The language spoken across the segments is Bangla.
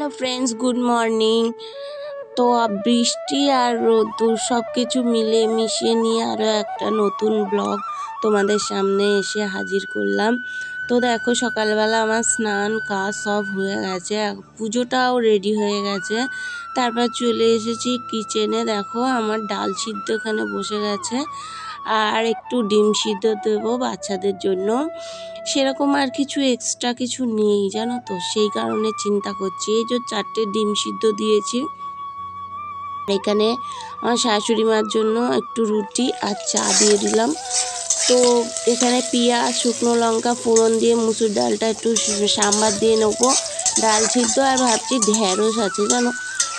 হ্যালো ফ্রেন্ডস গুড মর্নিং তো বৃষ্টি আর রোদ্দুর সব কিছু মিলে মিশিয়ে নিয়ে আরও একটা নতুন ব্লগ তোমাদের সামনে এসে হাজির করলাম। তো দেখো সকালবেলা আমার স্নান কাজ সব হয়ে গেছে, পুজোটাও রেডি হয়ে গেছে। তারপর চলে এসেছি কিচেনে দেখো আমার ডাল সিদ্ধ এখানে বসে গেছে। আর একটু ডিম সিদ্ধ দেবো বাচ্চাদের জন্য। সেরকম আর কিছু এক্সট্রা কিছু নেই, জানো তো? সেই কারণে চিন্তা করছি, এই যে চারটে ডিম সিদ্ধ দিয়েছি। এখানে আমার শাশুড়ি মার জন্য একটু রুটি আর চা দিয়ে দিলাম। তো এখানে পেঁয়াজ, শুকনো লঙ্কা, ফোড়ন দিয়ে মুসুর ডালটা একটু সাম্বার দিয়ে নেব। ডাল সিদ্ধ আর ভাবছি ঢ্যাঁড়স আছে, জানো?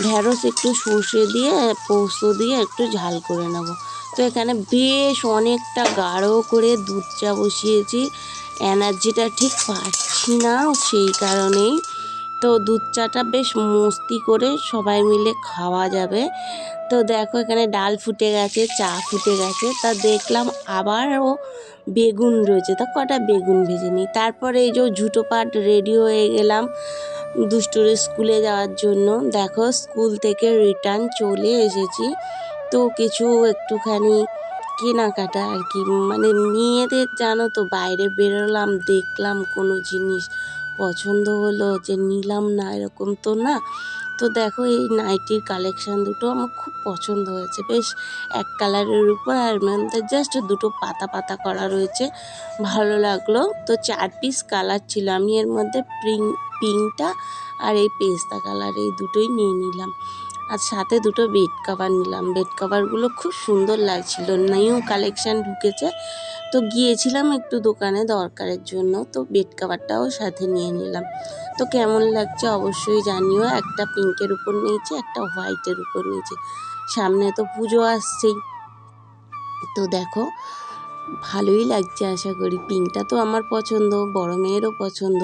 ঢ্যাঁড়স একটু সর্ষে দিয়ে, পোস্ত দিয়ে একটু ঝাল করে নেব। তো এখানে বেশ অনেকটা গাঢ় করে দুধ চা বসিয়েছি। এনার্জিটা ঠিক পাচ্ছি না সেই কারণেই। তো দুধ চাটা বেশ মস্তি করে সবাই মিলে খাওয়া যাবে। তো দেখো এখানে ডাল ফুটে গেছে, চা ফুটে গেছে। তা দেখলাম আবারও বেগুন রয়েছে। তা কটা বেগুন ভেজে নিই? তারপরে এই যে ঝুটো পাট রেডি হয়ে গেলাম দুষ্টুর স্কুলে যাওয়ার জন্য। দেখো স্কুল থেকে রিটার্ন চলে এসেছি। তো কিছু একটুখানি কেনাকাটা আর কি। মানে মেয়েদের জানো তো বাইরে বেরোলাম, দেখলাম কোনো জিনিস পছন্দ হলো যে নিলাম না, এরকম তো না। তো দেখো এই নাইটির কালেকশান দুটো আমার খুব পছন্দ হয়েছে। বেশ এক কালারের উপর আর মধ্যে জাস্ট দুটো পাতা পাতা করা রয়েছে। ভালো লাগল। তো চার পিস কালার ছিল। আমি এর মধ্যে পিঙ্ক পিঙ্কটা আর এই পেস্তা কালার এই দুটোই নিয়ে নিলাম। আর সাথে দুটো বেড কাভার নিলাম। বেড কাভারগুলো খুব সুন্দর লাগছিল। নিউ কালেকশান ঢুকেছে। তো গিয়েছিলাম একটু দোকানে দরকারের জন্য। তো বেড কাভারটাও সাথে নিয়ে নিলাম। তো কেমন লাগছে অবশ্যই জানিও। একটা পিঙ্কের উপর নিয়েছি, একটা হোয়াইটের উপর নিয়েছি। সামনে তো পুজো আসছেই। তো দেখো, ভালোই লাগছে আশা করি। পিঙ্কটা তো আমার পছন্দ, বড় মেয়েরও পছন্দ।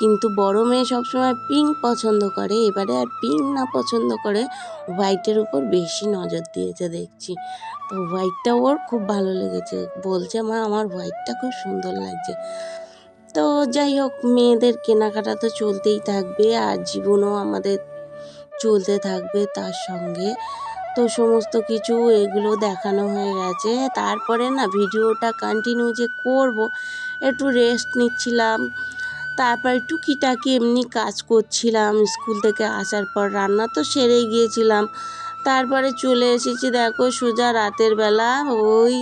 কিন্তু বড় মেয়ে সবসময় পিঙ্ক পছন্দ করে। এবারে আর পিঙ্ক না পছন্দ করে হোয়াইটের উপর বেশি নজর দিয়েছে দেখছি। তো হোয়াইটটা ওর খুব ভালো লেগেছে। বলছে, মা, আমার হোয়াইটটা খুব সুন্দর লাগছে। তো যাই হোক, মেয়েদের কেনাকাটা তো চলতেই থাকবে, আর জীবনও আমাদের চলতে থাকবে তার সঙ্গে। তো সমস্ত কিছু এগুলো দেখানো হয়ে গেছে। তারপরে না, ভিডিওটা কন্টিনিউ যে করব, একটু রেস্ট নিচ্ছিলাম। তারপর টুকিটাকি এমনি কাজ করছিলাম, স্কুল থেকে আসার পর রান্না তো সেরেই গিয়েছিলাম। তারপরে চলে এসেছি দেখো সোজা রাতের বেলা ওই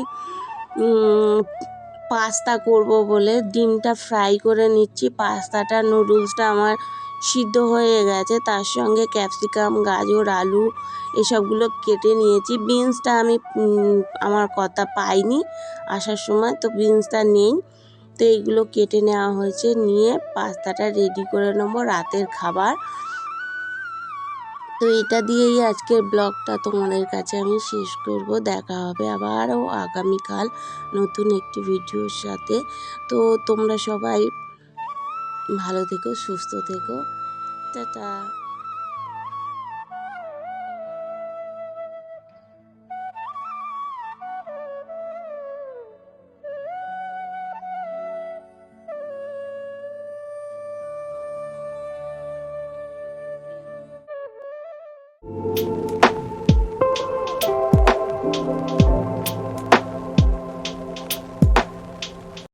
পাস্তা করব বলে ডিমটা ফ্রাই করে নিচ্ছি। পাস্তাটা, নুডলসটা আমার সিদ্ধ হয়ে গেছে। তার সঙ্গে ক্যাপসিকাম, গাজর, আলু এসবগুলো কেটে নিয়েছি। বিনসটা আমি আমার কথা পাইনি। আসার সময় তো বিনসটা নেই। তো এইগুলো কেটে নেওয়া হয়েছে। নিয়ে পাস্তাটা রেডি করে নেব রাতের খাবার। তো এটা দিয়েই আজকের ব্লগটা তোমাদের কাছে আমি শেষ করব। দেখা হবে আবারও আগামীকাল নতুন একটি ভিডিওর সাথে। তো তোমরা সবাই ভালো থেকো, সুস্থ থেকো। টাটা।